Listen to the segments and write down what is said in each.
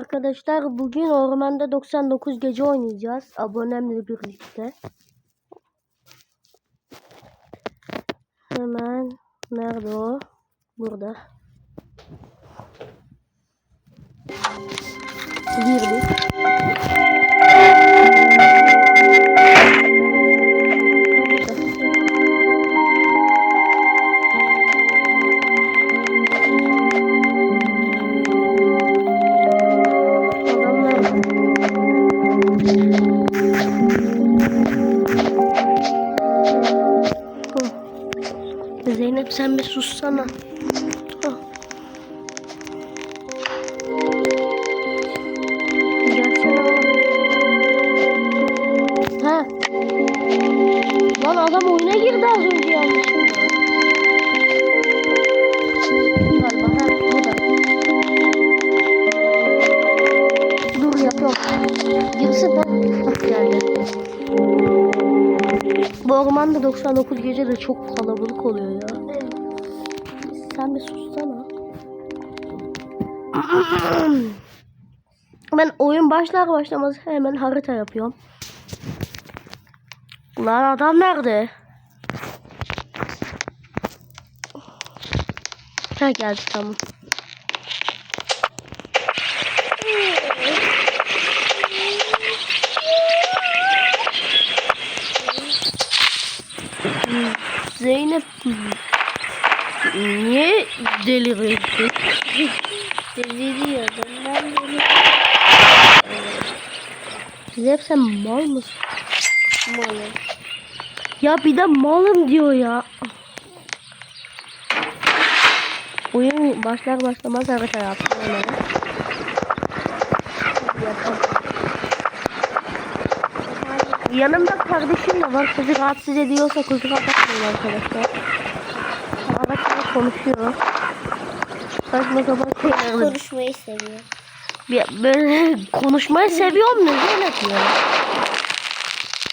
Arkadaşlar bugün ormanda 99 gece oynayacağız. Abonemle birlikte. Hemen nerede o? Burada. Girdik. Sen bir sussana. Sen bir sussana. Ben oyun başlar başlamaz hemen harita yapıyorum. Lan adam nerede? Ha geldi tamam. Zeynep niye deliriyorsun? Deliriyordum ben deliriyordum. Zeynep sen mal mısın? Malım. Ya bir de malım diyor ya. Oyun başlar başlamaz harita yaptım. Yapalım. Yanımda kardeşim de var. Kızı rahatsız ediyorsa kusura bakmayın arkadaşlar. Arkadaşlar konuşuyor. Saçma sapan şeyler. Konuşmayı seviyor. Bir- Böyle konuşmayı seviyorum ne Zeynep ya.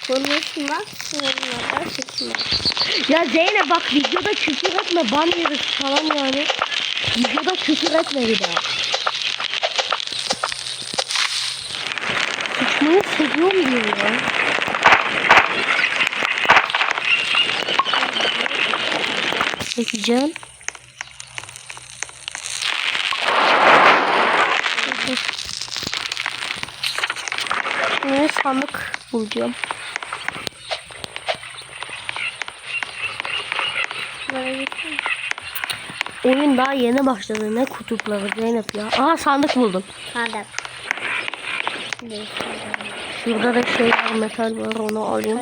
Konuşmak sorunlardan çıkmak. Ya Zeynep bak videoda küfür etme ban yeriz falan yani. Videoda küfür etme bir daha. Sıçmayı seviyorum diyor ya. Çekeceğim. Şimdi sandık bulacağım. Oyun daha yeni başladı. Ne kutupları Zeynep ya. Aha sandık buldum. Hadi. Şurada da şey var metal var onu alayım.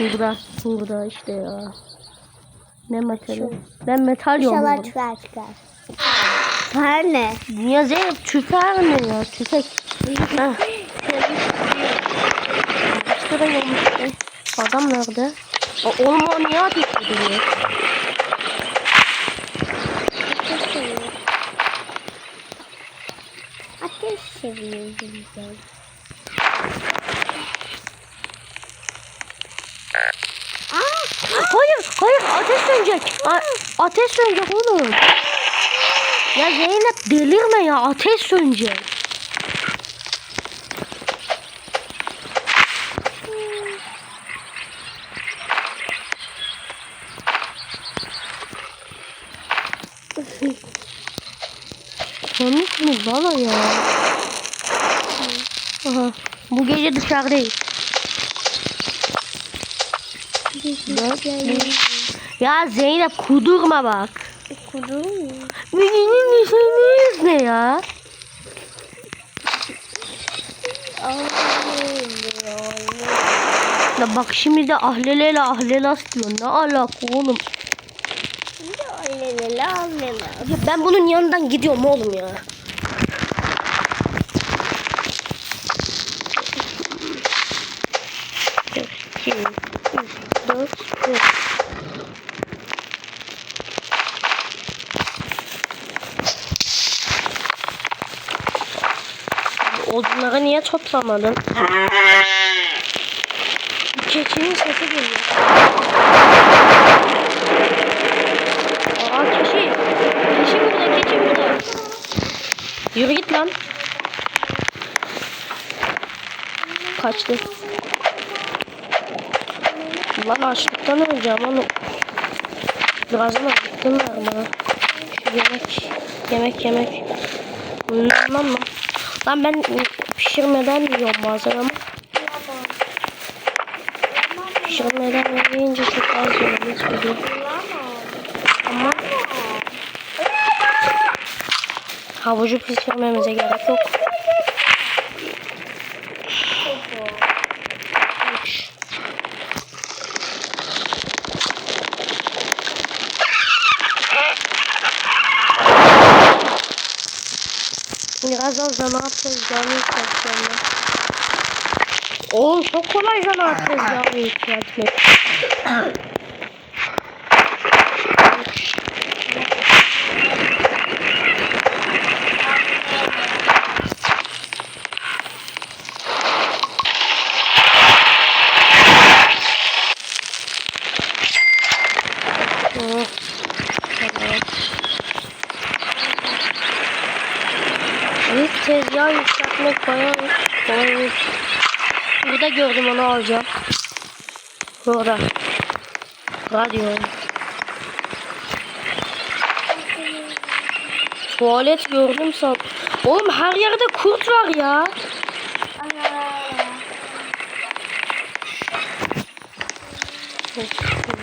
Burada. Burada işte ya. Ne metali? Ben metal İnşallah yolladım. çıkar çıkar. Her ne? Niye Zeynep tüfer ne ya? Tüfek. De gelmişti. Adam nerede? O, oğlum o niye ateş ediyor? Ateş seviyor. Ateş seviyor güzel. Hayır, hayır ateş sönecek. A- ateş sönecek oğlum. Ya Zeynep delirme ya ateş sönecek. Bana ya? Aha, bu gece dışarıdayız. Ya Zeynep kudurma bak. Kudu mu? Benim nişanlıyız ne ya? Ya bak şimdi de ahleleyle ahlelas diyor. Ne alaka oğlum? Ya ben bunun yanından gidiyorum oğlum ya. Odunları niye toplamadın? Keçinin sesi geliyor. Aa keçi. Keçi burada, keçi burada. Yürü git lan. Kaçtı. Lan açlıktan öleceğim onu. Birazdan acıktım var bana. Şu yemek, yemek, yemek. Lan lan lan. Ben pişirmeden yiyorum bazen. Pişirmeden yiyince çok az yiyorum. Hiç biliyorum. Ama havucu pişirmemize gerek yok. Üç. Birazdan tezgahını yükselteceğim ben. Oğlum çok kolay zanaat tezgahını yükseltmek. Oh, tamam. Evet tezgah yükseltmek bayağı kolay. Burada gördüm onu alacağım. Burada. Radyo. Tuvalet gördüm san. Oğlum her yerde kurt var ya.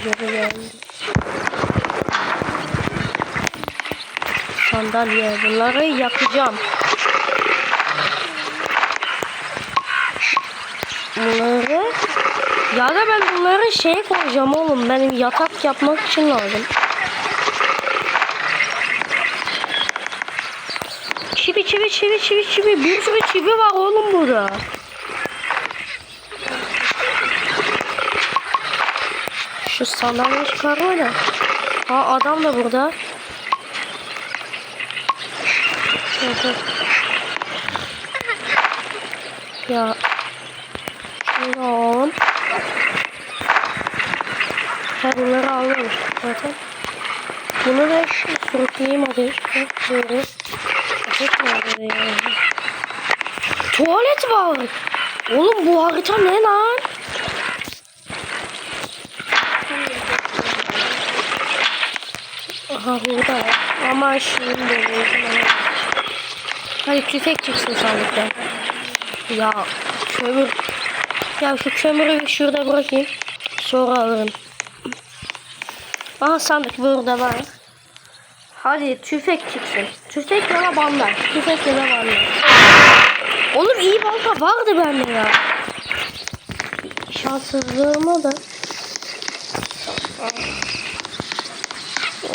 Güzel geldi. Sandalye. Bunları yakacağım. Bunları ya da ben bunları şey koyacağım oğlum. Benim yatak yapmak için lazım. Çivi çivi çivi çivi çivi. Bir sürü çivi var oğlum burada. Şu sandalye çıkarma da. Ha adam da burada. Ya. Ha bunları almamış zaten. Bunu da sürükleyeyim. Bak Böyle. Ateş nerede ya? Tuvalet var. Oğlum bu harita ne lan? Aha burada. Ama şimdi böyle. Hadi tüfek çıksın sandıktan. Ya kömür. Ya şu kömürü şurada bırakayım. Sonra alırım. Aha sandık burada var. Hadi tüfek çıksın. Tüfek ya da bandaj. Tüfek ya da bandaj. Oğlum iyi balta vardı bende ya. Şanssızlığıma da.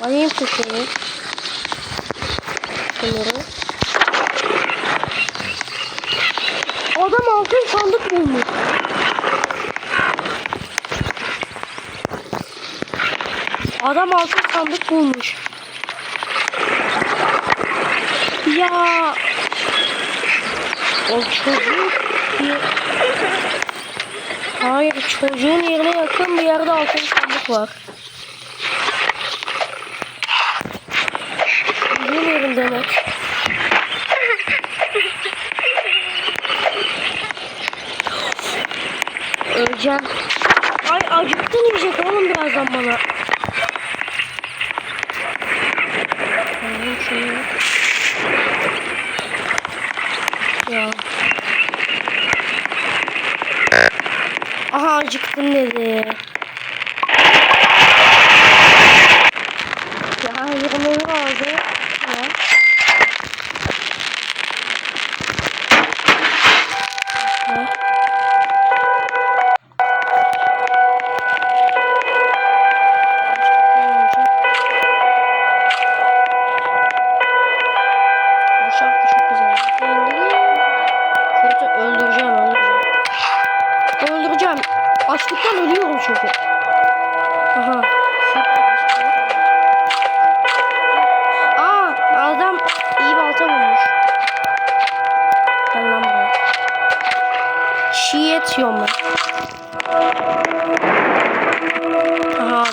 Alayım tüfeği. Kömürü. Adam altın sandık bulmuş. Adam altın sandık bulmuş. Ya. O bir... Hayır çocuğun yerine yakın bir yerde altın sandık var. Yerinde demek. Öleceğim. Ay acıktın yiyecek oğlum birazdan bana.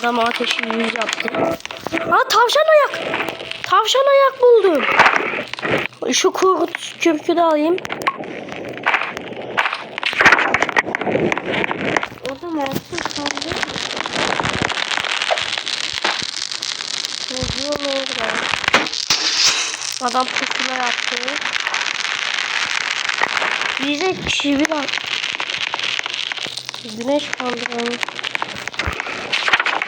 Adam ateşi yüz yaptı. Aa tavşan ayak. Tavşan ayak buldum. Şu kurt kürkü de alayım. Orada mersin sandı. Ne diyor ne orada? Adam pusula yaptı. Bize çivi al. Güneş kaldıralım.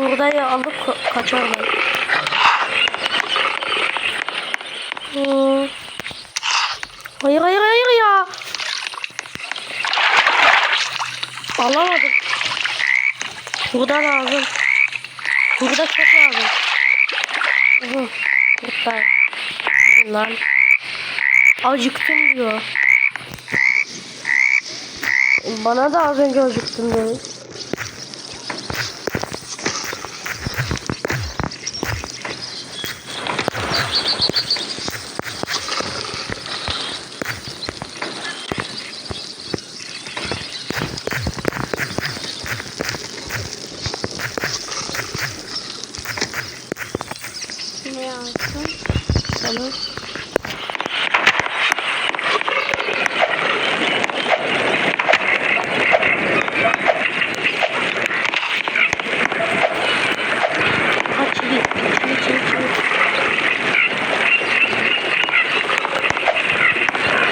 hurdayı alıp ka- kaçar ben. Hmm. Hayır hayır hayır ya. Alamadım. Burada lazım. Burada çok lazım. Hı, Burada. Lan. Acıktım diyor. Bana da az önce acıktım dedi. Ne yaptın? Sana. Kaç bir. Çivi çivi çivi.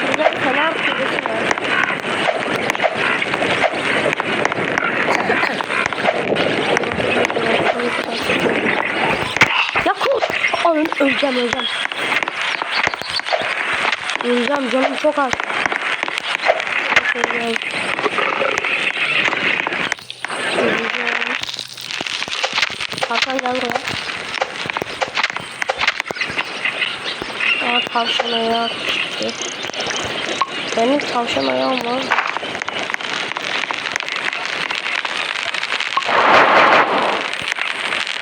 Şurada kenar kulesi var. Ya kurt. Alın öleceğim öleceğim. Öleceğim canım çok az. Öleceğim. Öleceğim. Hakan gel buraya. Aa tavşan ayağı. Benim tavşan ayağım var.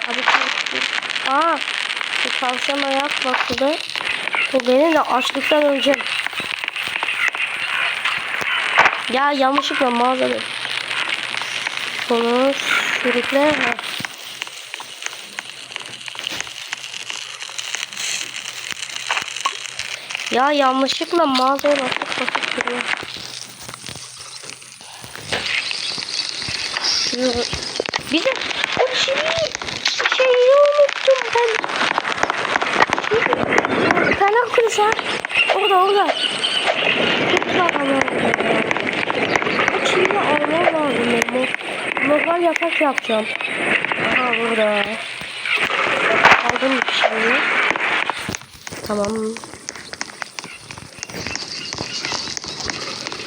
Abi çıktı. Aa tavşan ayak bakıldı. Bu benim de açlıktan öleceğim. Ya yanlışlıkla mağazada. Bunu sürükle. Ya yanlışlıkla mağazaya basıp basıp duruyor. Yürü. Bir de o çivi şeyi unuttum ben. Fener kulesi ha. Orada orada. Çok adam orada ya. O çiviyi almam lazım benim. O Normal yatak yapacağım. Aha burada. Aldım şeyi. Tamam.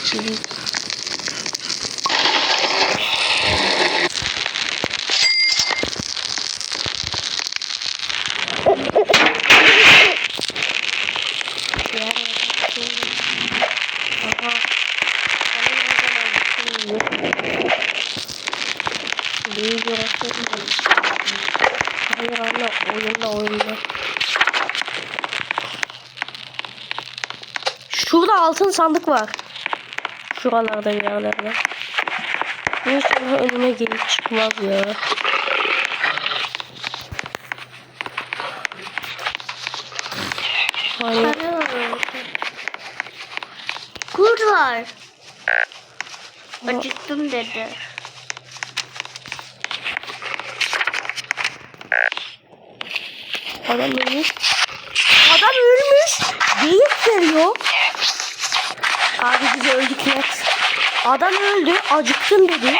Şeyi. Aha. Zaman Büyük yaratıyor. Hayır anne oyunda oyunda. Şurada altın sandık var. Şuralarda bir yerlerde. İnşallah önüme gelip çıkmaz ya. Hani Kurt var. Acıktım dedi. Adam ölmüş. Adam ölmüş. Geyik geliyor. Abi biz öldük net. Adam öldü. Acıktım dedi.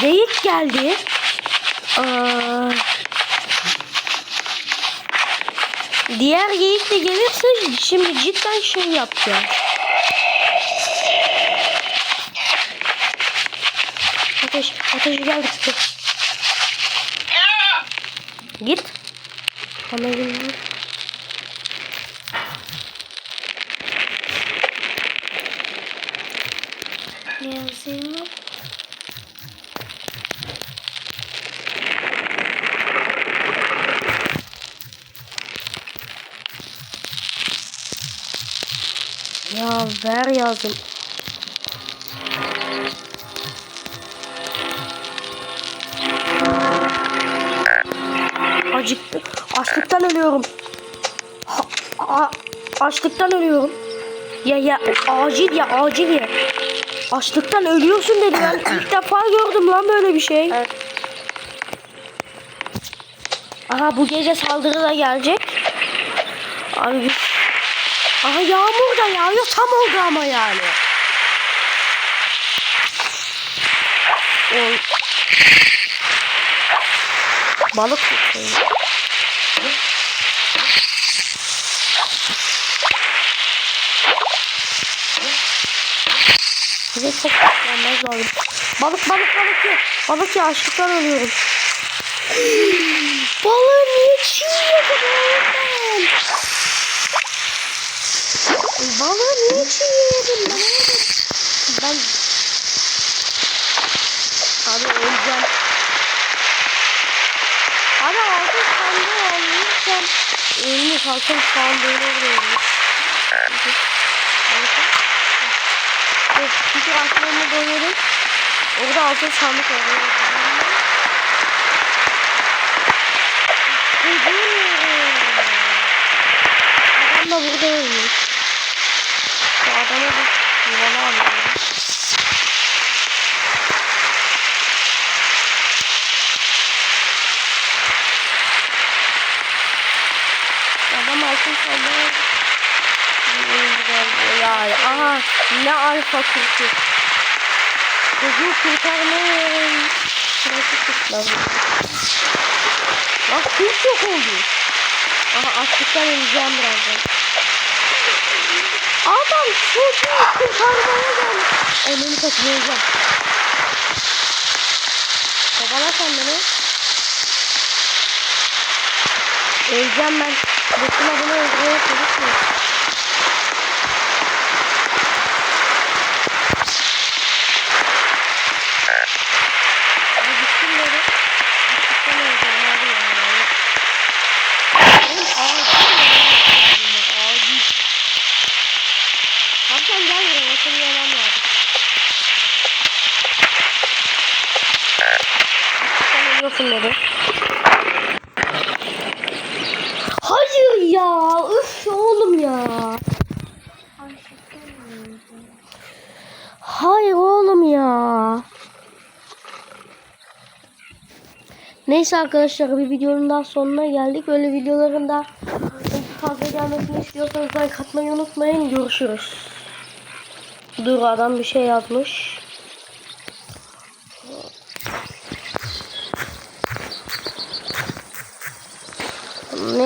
Geyik geldi. Aa, diğer geyik de gelirse şimdi cidden şey yapacağım. Ateş. Ateşi geldi gitti. Git. Gel. Ne yazıyor? Ya ver yazdım. Açlıktan ölüyorum. Ha, a- açlıktan ölüyorum. Ya ya acil ya acil ya. Açlıktan ölüyorsun dedi ben ilk defa gördüm lan böyle bir şey. Evet. Aha bu gece saldırı da gelecek. Abi biz... Aha yağmur da yağıyor tam oldu ama yani. Ol... Balık tutayım. Bize çok tutmamız lazım. Balık balık balık ye. Balık ya açlıktan ölüyorum. Balığı niye çiğnedin oğlum? Balığı niye oğlum? Ben... Abi öleceğim. Abi altın sandığı almışsam ölmüş altın sandığına vuruyormuş. Çünkü aklımı doyurum. Orada altın sandık var. Adam da burada ölmüş. Şu adama bir yuvala alıyorum. Adam altın sandığı ya aha ne alfa kurtu. Çocuğu kurtarmayın. Şurası kurtlar. Bak kurt yok oldu. Aha açlıktan öleceğim birazdan. Adam çocuğu kurtarmaya gelmiş. Önünü kaçıracağım. Babala sen beni. Öleceğim ben. Boşuna bunu öldürmeye çalışmıyorum. Abi gittim böyle. Açlıktan öleceğim abi ya. Oğlum acil ya. Acil. Hakan gel buraya. Seni yemem lazım. Dedi. Hayır ya. Üf oğlum ya. Hayır oğlum ya. Neyse arkadaşlar bir videonun daha sonuna geldik. Böyle videoların da fazla gelmesini istiyorsanız like atmayı unutmayın. Görüşürüz. Dur adam bir şey yazmış.